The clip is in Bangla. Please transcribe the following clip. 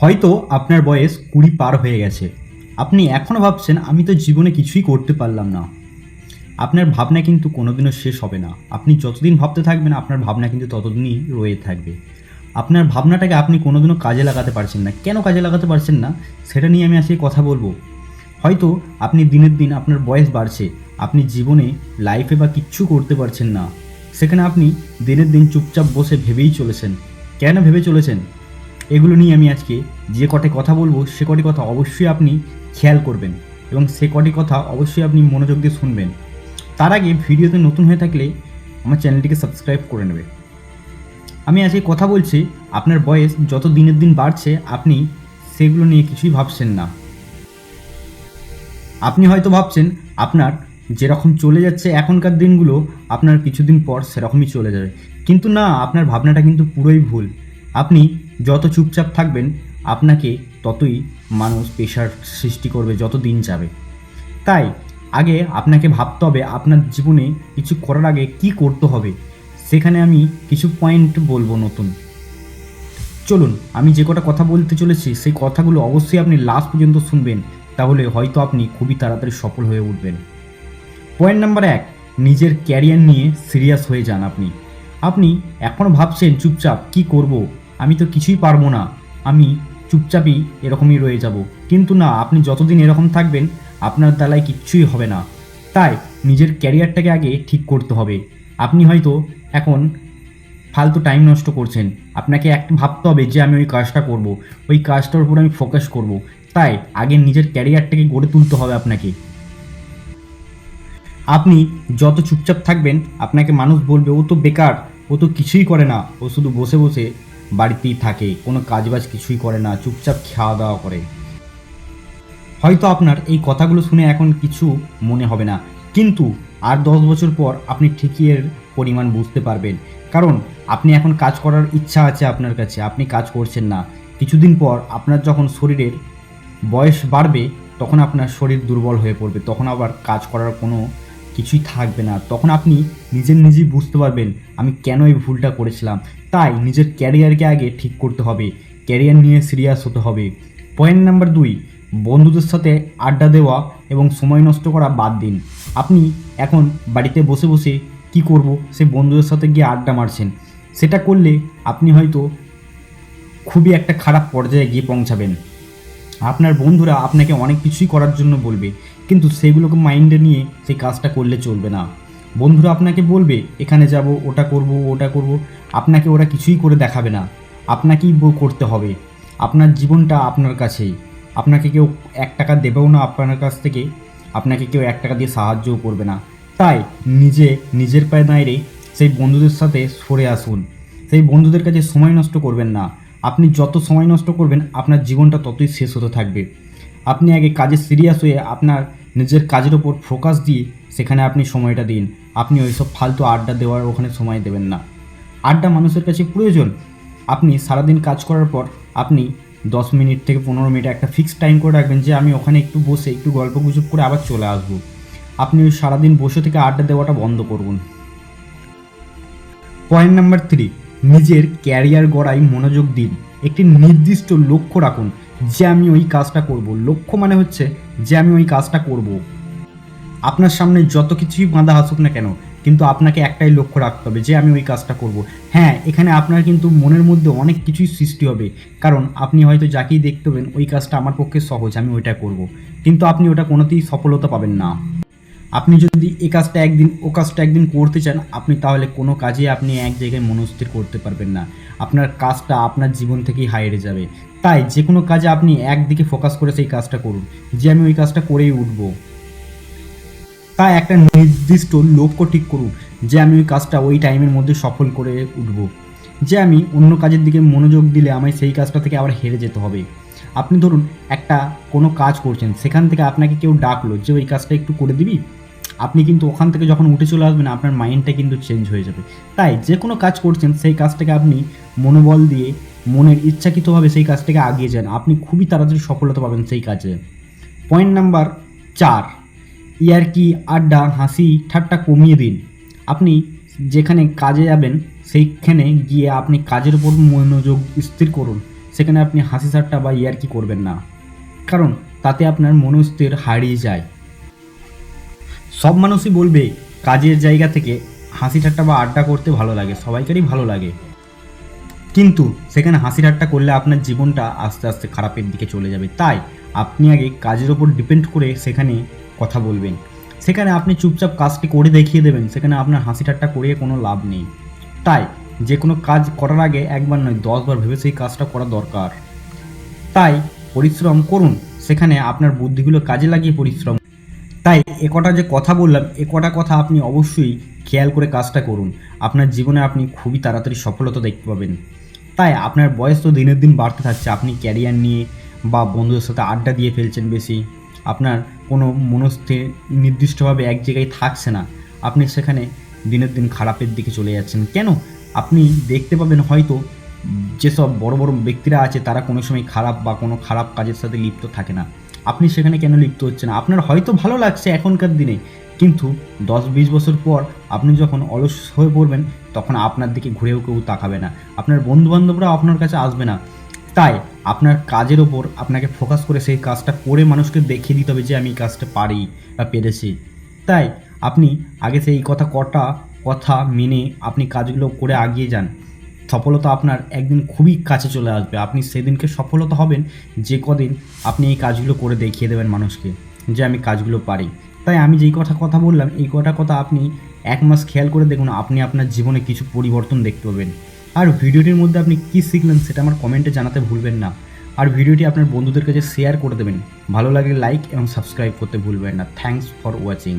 হয়তো আপনার বয়স কুড়ি পার হয়ে গেছে। আপনি এখনও ভাবছেন, আমি তো জীবনে কিছুই করতে পারলাম না। আপনার ভাবনা কিন্তু কোনোদিনও শেষ হবে না। আপনি যতদিন ভাবতে থাকবেন, আপনার ভাবনা কিন্তু ততদিনই রয়ে থাকবে। আপনার ভাবনাটাকে আপনি কোনোদিনও কাজে লাগাতে পারছেন না। কেন কাজে লাগাতে পারছেন না? সেটা নিয়ে আমি আজকে কথা বলব। হয়তো আপনি দিনের দিন আপনার বয়স বাড়ছে, আপনি জীবনে লাইফে বা কিচ্ছু করতে পারছেন না। সেখানে আপনি দিনের দিন চুপচাপ বসে ভেবেই চলেছেন। কেন ভেবে চলেছেন? এগুলো নিয়ে আমি আজকে যে কটি কথা বলব, সে কটি কথা অবশ্যই আপনি খেয়াল করবেন এবং সে কটি কথা অবশ্যই আপনি মনোযোগ দিয়ে শুনবেন। তার আগে ভিডিওতে নতুন হয়ে থাকলে আমার চ্যানেলটিকে সাবস্ক্রাইব করে নেবে। আমি আজকে কথা বলছি, আপনার বয়স যত দিনের দিন বাড়ছে, আপনি সেগুলো নিয়ে কিছুই ভাবছেন না। আপনি হয়তো ভাবছেন, আপনার যেরকম চলে যাচ্ছে এখনকার দিনগুলো, আপনার কিছুদিন পর সেরকমই চলে যাবে। কিন্তু না, আপনার ভাবনাটা কিন্তু পুরোই ভুল। আপনি যত চুপচাপ থাকবেন, আপনাকে ততই মানুষ পেশার সৃষ্টি করবে যত দিন যাবে। তাই, আগে আপনাকে ভাবতে হবে আপনার জীবনে কিছু করার আগে কি করতে হবে। সেখানে আমি কিছু পয়েন্ট বলব নতুন। চলুন, আমি যে কটা কথা বলতে চলেছি, সেই কথাগুলো অবশ্যই আপনি লাস্ট পর্যন্ত শুনবেন, তাহলে হয়তো আপনি খুবই তাড়াতাড়ি সফল হয়ে উঠবেন। পয়েন্ট নাম্বার এক, নিজের ক্যারিয়ার নিয়ে সিরিয়াস হয়ে যান আপনি। আপনি এখনও ভাবছেন, চুপচাপ, কি করব? আমি তো কিছুই পারব না। আমি চুপচাপই এরকমই রয়ে যাব। কিন্তু না, আপনি যতদিন এরকম থাকবেন, আপনার দ্বারায় কিচ্ছুই হবে না। তাই নিজের ক্যারিয়ারটাকে আগে ঠিক করতে হবে। আপনি হয়তো এখন ফালতু টাইম নষ্ট করছেন। আপনাকে একটা ভাবতে হবে যে, আমি ওই কাজটা করব। ওই কাজটার উপর আমি ফোকাস করব। তাই আগে নিজের ক্যারিয়ারটাকে গড়ে তুলতে হবে আপনাকে। আপনি যত চুপচাপ থাকবেন, আপনাকে মানুষ বলবে, ও তো বেকার, ও তো কিছুই করে না। ও শুধু বসে বসে বাড়িতেই থাকে, কোনো কাজবাজ কিছুই করে না, চুপচাপ খাওয়া দাওয়া করে। হয়তো আপনার এই কথাগুলো শুনে এখন কিছু মনে হবে না, কিন্তু আর দশ বছর পর আপনি ঠিকই এর পরিমাণ বুঝতে পারবেন। কারণ আপনি এখন কাজ করার ইচ্ছা আছে আপনার কাছে, আপনি কাজ করছেন না। কিছুদিন পর আপনার যখন শরীরের বয়স বাড়বে, তখন আপনার শরীর দুর্বল হয়ে পড়বে, তখন আবার কাজ করার কোনো কিছুই থাকবে না। তখন আপনি নিজের নিজেই বুঝতে পারবেন আমি কেন এই ভুলটা করেছিলাম। তাই নিজের ক্যারিয়ারকে আগে ঠিক করতে হবে। ক্যারিয়ার নিয়ে সিরিয়াস হতে হবে। পয়েন্ট নাম্বার দুই, বন্ধুদের সাথে আড্ডা দেওয়া এবং সময় নষ্ট করা বাদ দিন। আপনি এখন বাড়িতে বসে বসে কি করব সে বন্ধুদের সাথে গিয়ে আড্ডা মারছেন। সেটা করলে আপনি হয়তো খুবই একটা খারাপ পর্যায়ে গিয়ে পৌঁছাবেন। আপনার বন্ধুরা আপনাকে অনেক কিছুই করার জন্য বলবে, কিন্তু সেগুলোকে মাইন্ডে নিয়ে সেই কাজটা করলে চলবে না। বন্ধুরা আপনাকে বলবে, এখানে যাব, ওটা করব ওটা করব। আপনাকে ওরা কিছুই করে দেখাবে না। আপনাকেই করতে হবে। আপনার জীবনটা আপনার কাছেই। আপনাকে কেউ এক টাকা দেবেও না আপনার কাছ থেকে। আপনাকে কেউ এক টাকা দিয়ে সাহায্যও করবে না। তাই নিজে, নিজের পায়ে দাঁড়িয়ে সেই বন্ধুদের সাথে সরে আসুন। সেই বন্ধুদের কাছে সময় নষ্ট করবেন না। আপনি যত সময় নষ্ট করবেন, আপনার জীবনটা ততই শেষ হতে থাকবে। আপনি আগে কাজে সিরিয়াস হয়ে আপনার নিজের কাজের ওপর ফোকাস দিয়ে সেখানে আপনি সময়টা দিন। আপনি ওইসব ফালতু আড্ডা দেওয়ার ওখানে সময় দেবেন না। আড্ডা মানুষের কাছে প্রয়োজন। আপনি সারাদিন কাজ করার পর আপনি দশ মিনিট থেকে পনেরো মিনিট একটা ফিক্সড টাইম করে রাখবেন যে আমি ওখানে একটু বসে একটু গল্প গুজব করে আবার চলে আসব। আপনি ওই সারাদিন বসে থেকে আড্ডা দেওয়াটা বন্ধ করুন। পয়েন্ট নাম্বার থ্রি নিজের ক্যারিয়ার গড়াই মনোযোগ দিন। একটি নির্দিষ্ট লক্ষ্য রাখুন, যে আমি ওই কাজটা করব। লক্ষ্য মানে হচ্ছে, যে আমি ওই কাজটা করব। আপনার সামনে যত কিছুই বাঁধা আসুক না কেন, কিন্তু আপনাকে একটাই লক্ষ্য রাখতে হবে, যে আমি ওই কাজটা করব। হ্যাঁ এখানে আপনার কিন্তু মনের মধ্যে অনেক কিছুই সৃষ্টি হবে, কারণ আপনি হয়তো যাকেই দেখতে পাবেন ওই কাজটা আমার পক্ষে সহজ, আমি ওইটা করব। কিন্তু আপনি ওটা কোনোতেই সফলতা পাবেন না। আপনি যদি এ কাজটা একদিন, ও কাজটা একদিন করতে চান, আপনি তাহলে কোনো কাজে আপনি এক জায়গায় মনস্থির করতে পারবেন না। আপনার কাজটা আপনার জীবন থেকেই হারিয়ে যাবে। তাই যে কোনো কাজে আপনি একদিকে ফোকাস করে সেই কাজটা করুন, যে আমি ওই কাজটা করেই উঠব। তাই একটা নির্দিষ্ট লক্ষ্য ঠিক করুন, যে আমি ওই কাজটা ওই টাইমের মধ্যে সফল করে উঠব। যে আমি অন্য কাজের দিকে মনোযোগ দিলে আমায় সেই কাজটা থেকে আবার হেরে যেতে হবে। আপনি ধরুন, একটা কোনো কাজ করছেন, সেখান থেকে আপনাকে কেউ ডাকলো যে, ওই কাজটা একটু করে দিবি? আপনি কিন্তু ওখান থেকে যখন উঠে চলে আসবেন, আপনার মাইন্ডটা কিন্তু চেঞ্জ হয়ে যাবে। তাই যে কোনো কাজ করছেন, সেই কাজটাকে আপনি মনোবল দিয়ে, মনের ইচ্ছাকৃতভাবে সেই কাজটাকে আগিয়ে যান। আপনি খুবই তাড়াতাড়ি সফলতা পাবেন সেই কাজে। পয়েন্ট নাম্বার চার ইয়ারকি আড্ডা, হাসি, ঠাট্টা কমিয়ে দিন? আপনি যেখানে কাজে যাবেন, সেইখানে গিয়ে আপনি কাজের উপর মনোযোগ স্থির করুন। সেখানে আপনি হাসি ঠাট্টা বা ইয়ার্কি করবেন না। কারণ তাতে আপনার মনস্থির হারিয়ে যায়। সব মানুষই বলবে কাজের জায়গা থেকে হাসি ঠাট্টা বা আড্ডা করতে ভালো লাগে, সবাইকারই ভালো লাগে। কিন্তু সেখানে হাসি ঠাট্টা করলে আপনার জীবনটা আস্তে আস্তে খারাপের দিকে চলে যাবে। তাই আপনি আগে কাজের ওপর ডিপেন্ড করে সেখানে কথা বলবেন। সেখানে আপনি চুপচাপ কাজটি করে দেখিয়ে দেবেন, সেখানে আপনার হাসি ঠাট্টা করিয়ে কোনো লাভ নেই। তাই যে কোনো কাজ করার আগে একবার নয়, দশবার ভেবে সেই কাজটা করা দরকার। তাই পরিশ্রম করুন, সেখানে আপনার বুদ্ধিগুলো কাজে লাগিয়ে পরিশ্রম তাই এ কটা যে কথা বললাম, এ কটা কথা আপনি অবশ্যই খেয়াল করে কাজটা করুন। আপনার জীবনে আপনি খুবই তাড়াতাড়ি সফলতা দেখতে পাবেন। তাই আপনার বয়স তো দিনের দিন বাড়তে থাকছে, আপনি ক্যারিয়ার নিয়ে বা বন্ধুদের সাথে আড্ডা দিয়ে ফেলছেন বেশি, আপনার কোনো মনস্থে নির্দিষ্টভাবে এক জায়গায় থাকছে না, আপনি সেখানে দিনের দিন খারাপের দিকে চলে যাচ্ছেন। কেন? আপনি দেখতে পাবেন হয়তো যেসব বড় বড় ব্যক্তিরা আছে, তারা কোনো সময় খারাপ বা কোনো খারাপ কাজের সাথে লিপ্ত থাকে না। আপনি সেখানে কেন লিপ্ত হচ্ছেন? আপনার হয়তো ভালো লাগছে এখনকার দিনে, কিন্তু দশ বিশ বছর পর আপনি যখন অলস হয়ে পড়বেন, তখন আপনার দিকে ঘুরেও কেউ তাকাবে না। আপনার বন্ধু বান্ধবরাও আপনার কাছে আসবে না। তাই আপনার কাজের ওপর আপনাকে ফোকাস করে সেই কাজটা করে মানুষকে দেখিয়ে দিতে হবে যে আমি এই কাজটা পারি বা পেরেছি। তাই আপনি আগে সেই কথা কটা, কথা মেনে আপনি কাজগুলো করে আগিয়ে যান। সফলতা আপনার একদিন খুবই কাছে চলে আসবে। আপনি সেদিনকে সফলতা হবেন, যে কদিন আপনি এই কাজগুলো করে দেখিয়ে দেবেন মানুষকে, যে আমি কাজগুলো পারি। তাই আমি যেই কথা কথা বললাম, এই কটা কথা আপনি এক মাস খেয়াল করে দেখুন, আপনি আপনার জীবনে কিছু পরিবর্তন দেখতে পাবেন। আর ভিডিওটির মধ্যে আপনি কী শিখলেন সেটা আমার কমেন্টে জানাতে ভুলবেন না। আর ভিডিওটি আপনার বন্ধুদের কাছে শেয়ার করে দেবেন। ভালো লাগলে লাইক এবং সাবস্ক্রাইব করতে ভুলবেন না। Thanks for watching.